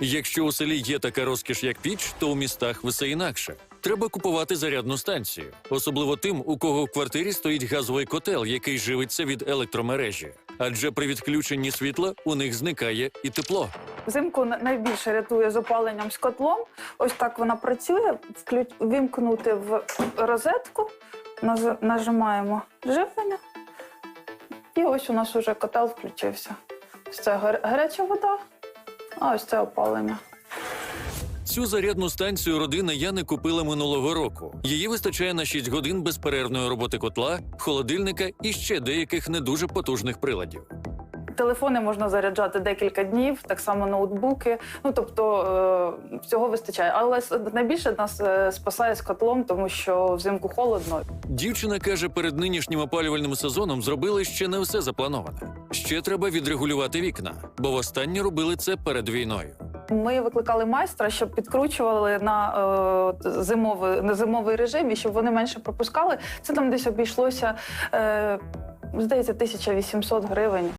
Якщо у селі є така розкіш, як піч, то у містах все інакше. Треба купувати зарядну станцію, особливо тим, у кого в квартирі стоїть газовий котел, який живиться від електромережі. Адже при відключенні світла у них зникає і тепло. Взимку на- найбільше рятує з опаленням з котлом. Ось так вона працює. Вклю... Вімкнути в розетку, наз- нажимаємо живлення. І ось у нас уже котел включився. Це гар- гаряча вода, а ось це опалення. Цю зарядну станцію родина Яни купила минулого року. Її вистачає на 6 годин безперервної роботи котла, холодильника і ще деяких не дуже потужних приладів. Телефони можна заряджати декілька днів, так само ноутбуки. Ну тобто е, всього вистачає. Але найбільше нас е, спасає з котлом, тому що взимку холодно. Дівчина каже, перед нинішнім опалювальним сезоном зробили ще не все заплановане. Ще треба відрегулювати вікна, бо востаннє робили це перед війною. Ми викликали майстра, щоб підкручували на е, зимовий, на зимовий режим, і щоб вони менше пропускали. Це там десь обійшлося, е, здається, 1800 гривень.